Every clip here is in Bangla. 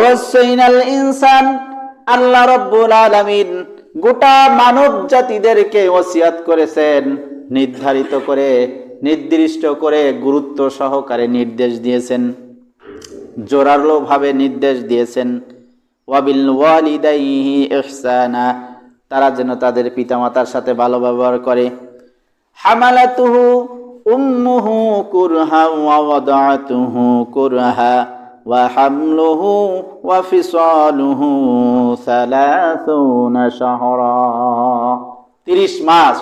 ওয়াসাইনাল ইনসান আল্লাহ রব্বুল আলামিন গোটা মানব জাতিদেরকে ওসিয়াত করেছেন, নির্ধারিত করে, নির্দিষ্ট করে গুরুত্ব সহকারে নির্দেশ দিয়েছেন জোরালো ভাবে নির্দেশ দিয়েছেন। ওয়াবিল ওয়ালিদাইহি ইহসানা, তারা যেন তাদের পিতামাতার সাথে ভালো ব্যবহার করে। হামালাতুহু উম্মুহু কুরহা ওয়া ওয়াদাতুহু কুরহা। ওয়া ফিসালুহু সালাসুনা শাহরা। 30 মাস।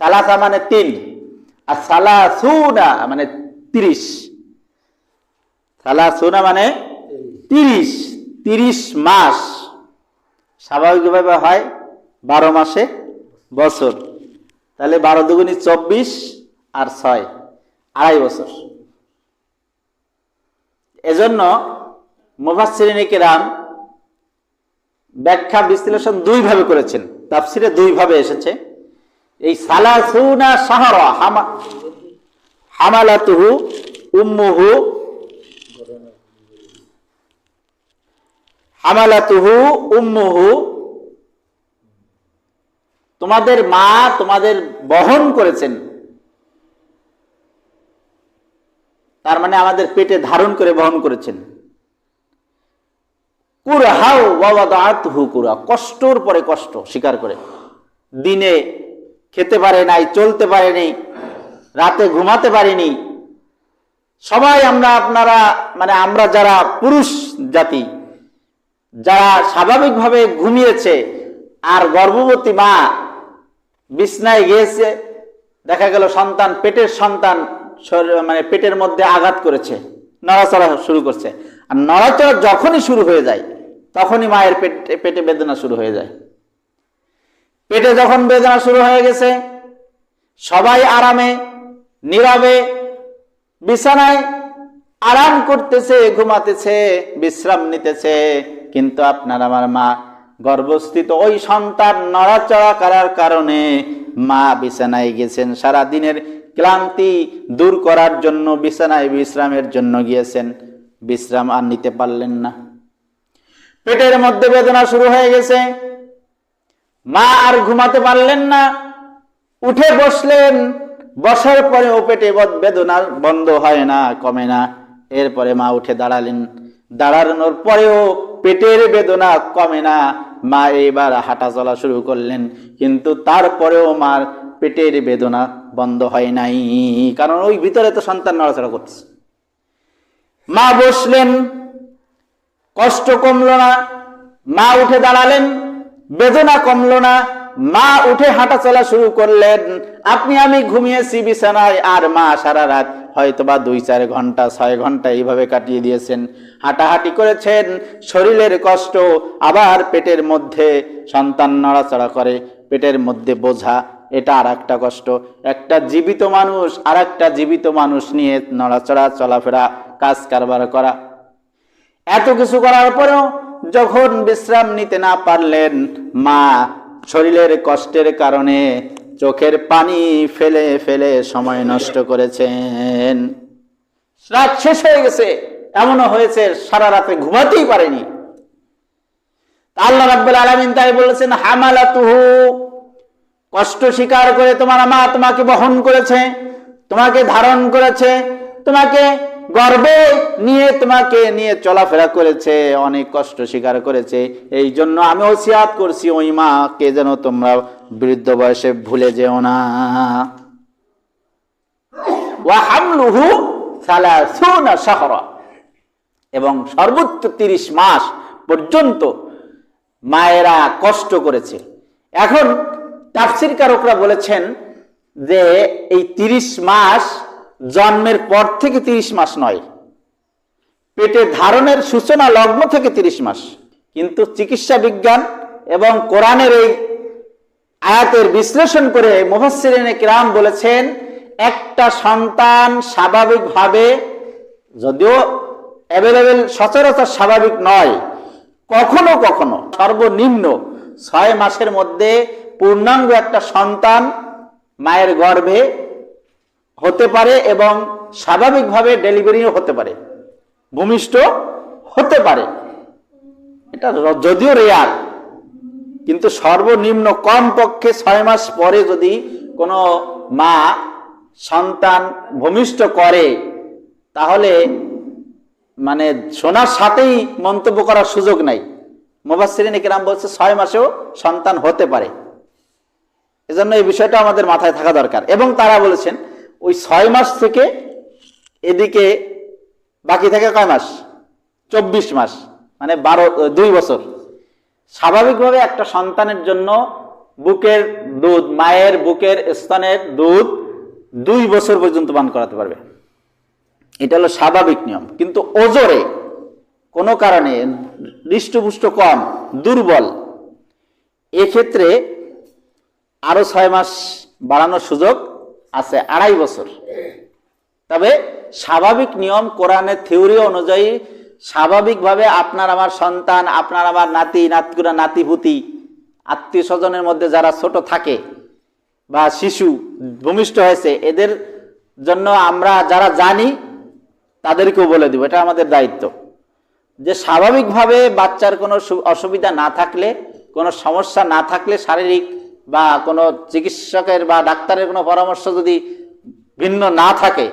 সালাসা মানে তিন। আর সালাসুনা মানে 30 সালাসুনা মানে 30 30 মাস। স্বাভাবিকভাবে হয় বারো মাসে বছর। তাহলে বারো দুগুনি চব্বিশ আর ছয়। আড়াই বছর। এজন্য মুফাসসিরিনে রাম ব্যাখ্যা, বিশ্লেষণ দুই ভাবে করেছেন। তাফসিরে দুই ভাবে এসেছে। এই সালাসুনা হামা, হামালাতুহু, উম্মুহু হামালাতুহু, উম্মুহু। তোমাদের মা তোমাদের বহন করেছেন। তার মানে আমাদের পেটে ধারণ করে বহন করেছেন। কুরহাও কুরা কষ্টর পরে কষ্ট স্বীকার করে। দিনে খেতে পারে নাই, চলতে পারেনি রাতে ঘুমাতে পারিনি সবাই আমরা আপনারা মানে আমরা যারা পুরুষ জাতি, যারা স্বাভাবিকভাবে ঘুমিয়েছে, আর গর্ভবতী মা, বিছনায় গিয়েছে, দেখা গেল সন্তান, পেটের সন্তান মানে পেটের মধ্যে আঘাত করেছে, নড়াচড়া শুরু করছে। আর নড়াচড়া যখনই শুরু হয়ে যায়, তখনই মায়ের পেটে পেটে বেদনা শুরু হয়ে যায়। পেটে যখন বেদনা শুরু হয়ে গেছে, সবাই আরামে, নীরবে, বিছানায় আরাম করতেছে, ঘুমাতেছে, বিশ্রাম নিতেছে। কিন্তু আপনার আমার মা গর্ভস্থিত ওই সন্তান নড়াচড়া করার কারণে মা বিছানায় গেছেন। সারা দিনের ক্লান্তি দূর করার জন্য বিছানায় বিশ্রামের জন্য গিয়েছেন। বিশ্রাম আর নিতে পারলেন না। পেটের মধ্যে বেদনা শুরু হয়ে গেছে। মা আর ঘুমাতে পারলেন না। উঠে বসলেন। বসার পরে ও পেটে বেদনা বন্ধ হয় না, কমে না। এরপরে মা উঠে দাঁড়ালেন। দাঁড়ানোর পরেও পেটের বেদনা কমে না। মা এবার হাঁটা চলা শুরু করলেন। কিন্তু তারপরেও মার পেটের বেদনা বন্ধ হয় নাই। কারণ ওই ভিতরে তো সন্তান নড়াচড়া করছে মা বসলেন, কষ্ট কমলো না, মা উঠে দাঁড়ালেন, বেদনা কমলো না, মা উঠে হাঁটা চলা শুরু করলেন। আপনি, আমি ঘুমিয়েছি বিছানায় আর মা সারা রাত হয়তো বা দুই, চার ঘণ্টা, ছয় ঘণ্টা এইভাবে কাটিয়ে দিয়েছেন। হাঁটাহাঁটি করেছেন, শরীরের কষ্ট আবার পেটের মধ্যে সন্তান নড়াচড়া করে, পেটের মধ্যে বোঝা এটা আর একটা কষ্ট। একটা জীবিত মানুষ আর একটা জীবিত মানুষ নিয়ে নড়াচড়া, চলাফেরা, কাজ কারবার করা। এত কিছু করার পরেও যখন বিশ্রাম নিতে না পারলেন, মা শরীরের কষ্টের কারণে চোখের পানি ফেলে ফেলে সময় নষ্ট করেছেন। রাত শেষ হয়ে গেছে। এমনও হয়েছে, সারা রাতে ঘুমাতেই পারেনি। আল্লাহ রাব্বুল আলামিন তাই বলেছেন, হামালাতুহু কষ্ট স্বীকার করে তোমার মা তোমাকে বহন করেছে, তোমাকে ধারণ করেছে, তোমাকে গর্বে নিয়ে তোমাকে নিয়ে চলাফেরা করেছে, অনেক কষ্ট স্বীকার করেছে। এই জন্য আমি ওসিয়াত করছি ওই মাকে যেন তোমরা বৃদ্ধ বয়সে ভুলে যেও না। ওয়া হামলুহু সালাসুনা শাহরা। এবং সর্বোচ্চ তিরিশ মাস পর্যন্ত মায়েরা কষ্ট করেছে। এখন তাফসির কারকরা বলেছেন যে এই তিরিশ মাস জন্মের পর থেকে তিরিশ মাস নয়। পেটে ধারণের সূচনা লগ্ন থেকে তিরিশ মাস। কিন্তু চিকিৎসা বিজ্ঞান এবং কোরআনের এই আয়াতের বিশ্লেষণ করে মুফাসসিরিনে কিরাম বলেছেন, একটা সন্তান স্বাভাবিকভাবে যদিও অ্যাভেলেবেল সচরাচর স্বাভাবিক নয়, কখনো কখনো সর্বনিম্ন ছয় মাসের মধ্যে পূর্ণাঙ্গ একটা সন্তান মায়ের গর্ভে হতে পারে এবং স্বাভাবিকভাবে ডেলিভারিও হতে পারে। ভূমিষ্ঠ হতে পারে। এটা যদিও রেয়ার কিন্তু সর্বনিম্ন কম পক্ষে ছয় মাস পরে যদি কোনো মা সন্তান ভূমিষ্ঠ করে, তাহলে মানে শোনার সাথেই মন্তব্য করার সুযোগ নাই। মোবাসিরিন একরাম বলছে ছয় মাসেও সন্তান হতে পারে। এজন্য এই বিষয়টা আমাদের মাথায় থাকা দরকার। এবং তারা বলেছেন, ওই ছয় মাস থেকে এদিকে বাকি থাকে কয় মাস? চব্বিশ মাস মানে বারো, দুই বছর। স্বাভাবিকভাবে একটা সন্তানের জন্য বুকের দুধ, মায়ের বুকের স্তনের দুধ দুই বছর পর্যন্ত পান করাতে পারবে। এটা হলো স্বাভাবিক নিয়ম। কিন্তু ওজোরে কোনো কারণে, হৃষ্টপুষ্ট কম, দুর্বল, এক্ষেত্রে আরও ছয় মাস বাড়ানোর সুযোগ আছে, আড়াই বছর। তবে স্বাভাবিক নিয়ম কোরআনের থিওরি অনুযায়ী স্বাভাবিকভাবে আপনার আমার সন্তান, আপনার আমার নাতি নাতকুরা নাতিপুতি আত্মীয় স্বজনের মধ্যে যারা ছোট থাকে বা শিশু ভূমিষ্ঠ হয়েছে, এদের জন্য আমরা যারা জানি তাদেরকেও বলে দিব, এটা আমাদের দায়িত্ব। যে স্বাভাবিকভাবে বাচ্চার কোনো অসুবিধা না থাকলে, কোনো সমস্যা না থাকলে শারীরিক বা কোনো চিকিৎসকের বা ডাক্তারের কোনো পরামর্শ যদি ভিন্ন না থাকে,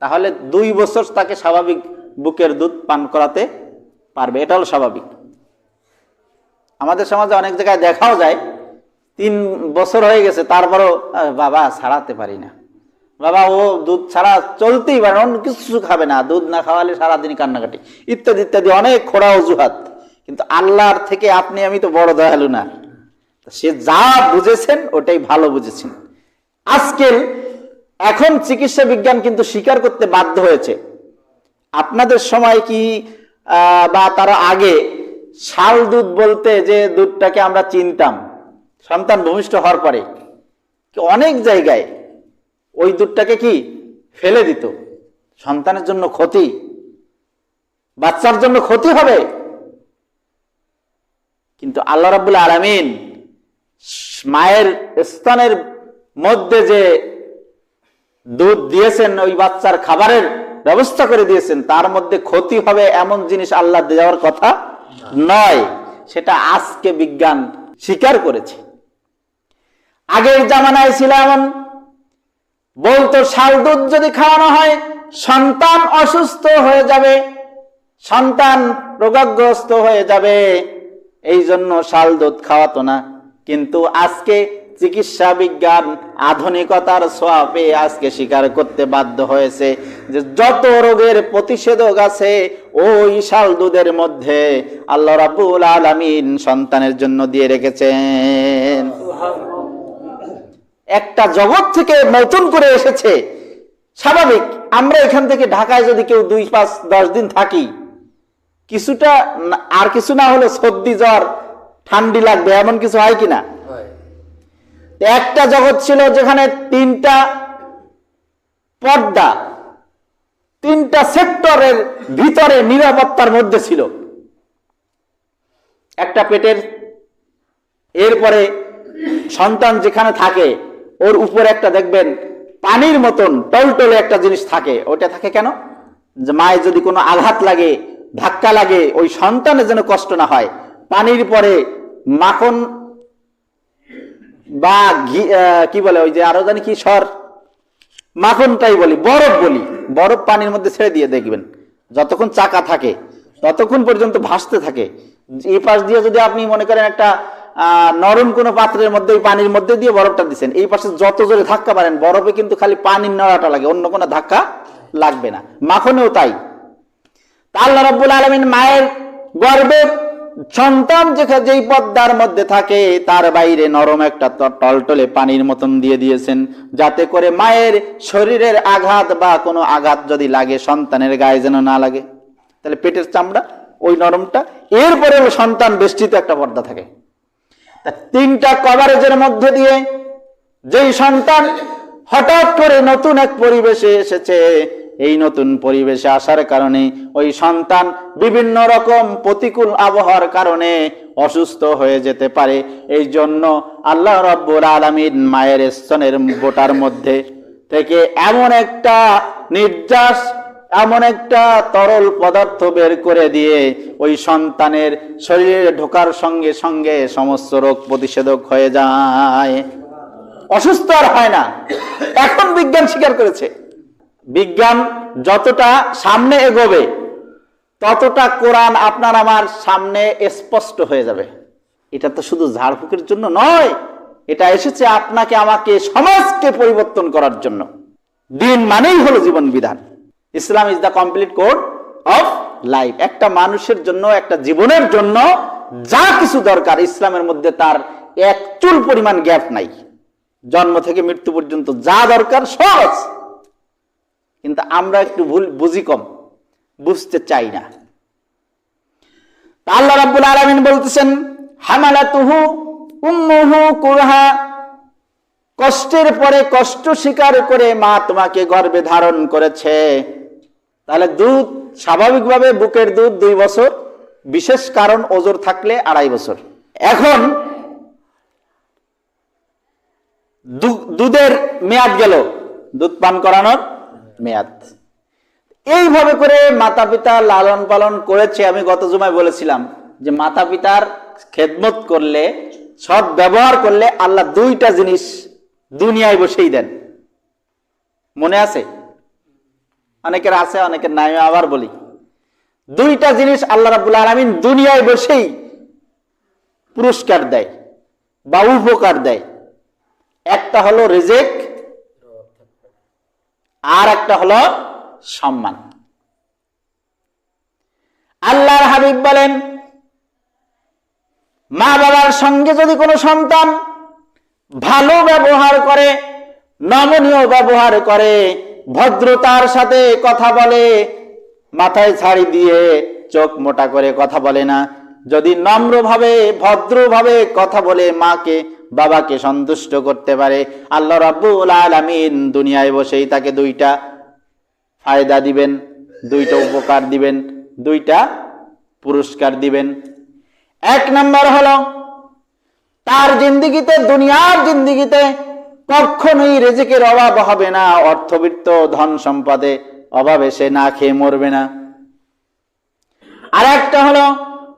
তাহলে দুই বছর তাকে স্বাভাবিক বুকের দুধ পান করাতে পারবে। এটা হলো স্বাভাবিক। আমাদের সমাজে অনেক জায়গায় দেখাও যায়, তিন বছর হয়ে গেছে, তারপরও বাবা ছাড়াতে পারি না। বাবা, ও দুধ ছাড়া চলতেই পারে অন্য কিছু খাবে না। দুধ না খাওয়ালে সারাদিন কান্নাকাটি। ইত্যাদি ইত্যাদি অনেক খোড়া অজুহাত। কিন্তু আল্লাহর থেকে আপনি, আমি তো বড় দয়ালু না। সে যা বুঝেছেন, ওটাই ভালো বুঝেছেন। আজকের এখন চিকিৎসা বিজ্ঞান কিন্তু স্বীকার করতে বাধ্য হয়েছে। আপনাদের সময় কি বা তারা আগে শাল দুধ বলতে যে দুধটাকে আমরা চিনতাম, সন্তান ভূমিষ্ঠ হওয়ার পরে অনেক জায়গায় ওই দুধটাকে কি ফেলে দিত। সন্তানের জন্য ক্ষতি, বাচ্চার জন্য ক্ষতি হবে। কিন্তু আল্লাহ রাবুল আলামিন মায়ের স্তনের মধ্যে যে দুধ দিয়েছেন ওই বাচ্চার খাবারের ব্যবস্থা করে দিয়েছেন, তার মধ্যে ক্ষতি হবে এমন জিনিস আল্লাহ দেওয়ার কথা নয়। সেটা আজকে বিজ্ঞান স্বীকার করেছে। আগের জামানায় ছিল এমন। বলতো, শাল দুধ যদি খাওয়ানো হয়, সন্তান অসুস্থ হয়ে যাবে, সন্তান রোগাগ্রস্ত হয়ে যাবে। এই জন্য শাল দুধ খাওয়াতো না। কিন্তু আজকে চিকিৎসা বিজ্ঞান আধুনিকতার ছোঁয়া পেয়ে আজকে স্বীকার করতে বাধ্য হয়েছে যে যত রোগের প্রতিষেধক আছে, ওই শাল দুধের মধ্যে আল্লাহ রাবুল আলামিন সন্তানের জন্য দিয়ে রেখেছেন। একটা জগৎ থেকে নতুন করে এসেছে। স্বাভাবিক, আমরা এখান থেকে ঢাকায় যদি কেউ দুই পাঁচ দশ দিন থাকি, কিছুটা আর কিছু না হলে সর্দি জ্বর ঠান্ডি লাগবে এমন কিছু হয় কিনা? একটা জগৎ ছিল যেখানে তিনটা পর্দা তিনটা সেক্টরের ভিতরে নিরাপত্তার মধ্যে ছিল। একটা পেটের এরপরে সন্তান যেখানে থাকে ওর উপরে একটা দেখবেন পানির মতন টলটলে একটা জিনিস থাকে। ওটা থাকে কেন? যে মায়ের যদি কোনো আঘাত লাগে ধাক্কা লাগে ওই সন্তানের যেন কষ্ট না হয় পানির পরে মাখন বা ঘি কি বলে ওই যে আরও জানি কি, সর। মাখনটাই বলি, বরফ বলি। বরফ পানির মধ্যে ছেড়ে দিয়ে দেখবেন, যতক্ষণ চাকা থাকে, ততক্ষণ পর্যন্ত ভাসতে থাকে। এই পাশ দিয়ে যদি আপনি মনে করেন একটা নরম কোনো পাত্রের মধ্যে, পানির মধ্যে দিয়ে বরফটা দিচ্ছেন এই পাশে যত জোরে ধাক্কা পারেন বরফে কিন্তু খালি পানির নড়াটা লাগে, অন্য কোনো ধাক্কা লাগবে না। মাখনেও তাই। আল্লাহ রাব্বুল আলামিন মায়ের গর্ভে সন্তান যেখানে যেই পদ্মার মধ্যে থাকে, তার বাইরে নরম একটা টলটলে পানির মতন দিয়ে দিয়েছেন। যাতে করে মায়ের শরীরের আঘাত বা কোনো আঘাত যদি লাগে, সন্তানের গায়ে যেন না লাগে। তাহলে পেটের চামড়া, ওই নরমটা, এরপরে সন্তান বেষ্টিত একটা পর্দা থাকে। তিনটা কভারেজের মধ্যে দিয়ে যেই সন্তান হঠাৎ করে নতুন এক পরিবেশে এসেছে এই নতুন পরিবেশে আসার কারণে ওই সন্তান বিভিন্ন রকম প্রতিকূল আবহাওয়ার কারণে অসুস্থ হয়ে যেতে পারে। এই জন্য আল্লাহ রব্বুল আলমিন মায়ের স্তনের বোটার মধ্যে থেকে এমন একটা নির্যাস, এমন একটা তরল পদার্থ বের করে দিয়ে ওই সন্তানের শরীরে ঢোকার সঙ্গে সঙ্গে সমস্ত রোগ প্রতিষেধক হয়ে যায়। অসুস্থ আর হয় না। এখন বিজ্ঞান স্বীকার করেছে। বিজ্ঞান যতটা সামনে এগোবে, ততটা কোরআন আপনার আমার সামনে স্পষ্ট হয়ে যাবে। এটা তো শুধু ঝাড়ফুঁকের জন্য নয়, এটা এসেছে আপনাকে, আমাকে, সমাজকে পরিবর্তন করার জন্য। দিন মানেই হলো জীবন বিধান। Islam is the complete code of life একটা মানুষের জন্য, একটা জীবনের জন্য যা কিছু দরকার, ইসলামের মধ্যে তার এক চুল পরিমাণ গ্যাপ নাই। জন্ম থেকে মৃত্যু পর্যন্ত যা দরকার, সহজ। কিন্তু আমরা একটু ভুল, বুঝি কম, বুঝতে চাই না। আল্লাহ রাব্বুল আলামিন বলতেছেন, হামালাতুহু উম্মুহু কুরহা, কষ্টের পরে কষ্ট স্বীকার করে মা তোমাকে গর্ভে ধারণ করেছে। তাহলে দুধ স্বাভাবিকভাবে বুকের দুধ দুই বছর, বিশেষ কারণ ওজোর থাকলে আড়াই বছর। এখন দুধের মেয়াদ গেল, দুধ পান করানোর। মেয়াদ। এইভাবে করে মাতা পিতা লালন পালন করেছে, আমি গত জুমায় বলেছিলাম যে মাতা পিতার খেদমত করলে, সৎ ব্যবহার করলে আল্লাহ দুইটা জিনিস দুনিয়ায় বসেই দেন। মনে আছে? অনেকের আছে, অনেকের নাই আবার বলি। দুইটা জিনিস আল্লাহ রাবুল আলমিন দুনিয়ায় বসেই পুরস্কার দেয় বা উপকার দেয়। একটা হলো রিজেক আর একটা হলো সম্মান। আল্লাহর হাবিব বলেন, মা বাবার সঙ্গে যদি কোনো সন্তান ভালো ব্যবহার করে, নমনীয় ব্যবহার করে, ভদ্রতার সাথে কথা বলে, মাথায় ছাড়ি দিয়ে চোখ মোটা করে কথা বলে না, যদি নম্রভাবে, ভদ্রভাবে কথা বলে মাকে বাবাকে সন্তুষ্ট করতে পারে। আল্লাহ রাব্বুল আলামিন দুনিয়ায় বসেই তাকে দুইটা ফায়দা দিবেন, দুইটা উপকার দিবেন, দুইটা পুরস্কার দিবেন। এক নম্বর হলো, তার জিন্দিগিতে, দুনিয়ার জিন্দিগিতে কখনোই রেজেকের অভাব হবে না, অর্থবিত্ত, ধন সম্পদে অভাবে সে না খেয়ে মরবে না। আর একটা হলো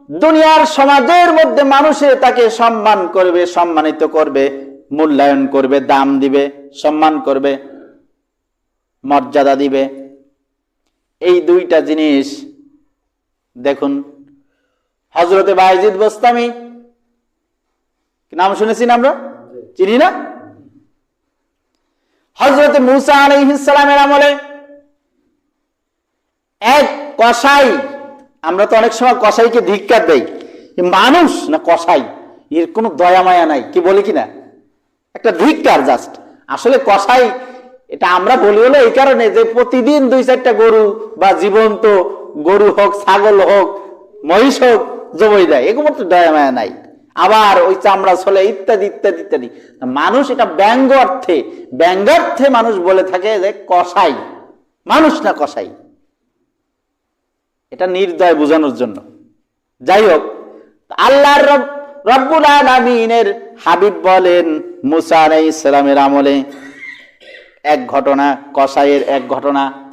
দুনিয়ার সমাজের মধ্যে মানুষে তাকে সম্মান করবে সম্মানিত করবে মূল্যায়ন করবে দাম দিবে সম্মান করবে মর্যাদা দিবে। এই দুইটা জিনিস দেখুন হজরতে বাইজিদ বোস্তামি নাম শুনেছি না আমরা চিনি না? হজরতে মুসা আলাইহিসসালামের আমলে এক কসাই আমরা তো অনেক সময় কসাইকে ধিক্কার দেই মানুষ না কসাই? এর কোনো দয়া মায়া নাই, কি বলি কিনা? একটা ধিক্কার জাস্ট আসলে কসাই, এটা আমরা বলি হলো এই কারণে যে প্রতিদিন দুই চারটা গরু বা জীবন্ত গরু হোক, ছাগল হোক, মহিষ হোক, জবই দেয়। এগুলো তো দয়া মায়া নাই। আবার ওই চামড়া ছলে ইত্যাদি ইত্যাদি ইত্যাদি। মানুষ এটা ব্যঙ্গ অর্থে, ব্যঙ্গার্থে মানুষ বলে থাকে যে কসাই। মানুষ না কসাই। এটা নির্দয় বোঝানোর জন্য। যাই হোক, আল্লাহর রব- রব্বুল আলমিনের হাবিব বলেন, মুসা আলাই ইসলামের আমলে এক ঘটনা, কসাইয়ের এক ঘটনা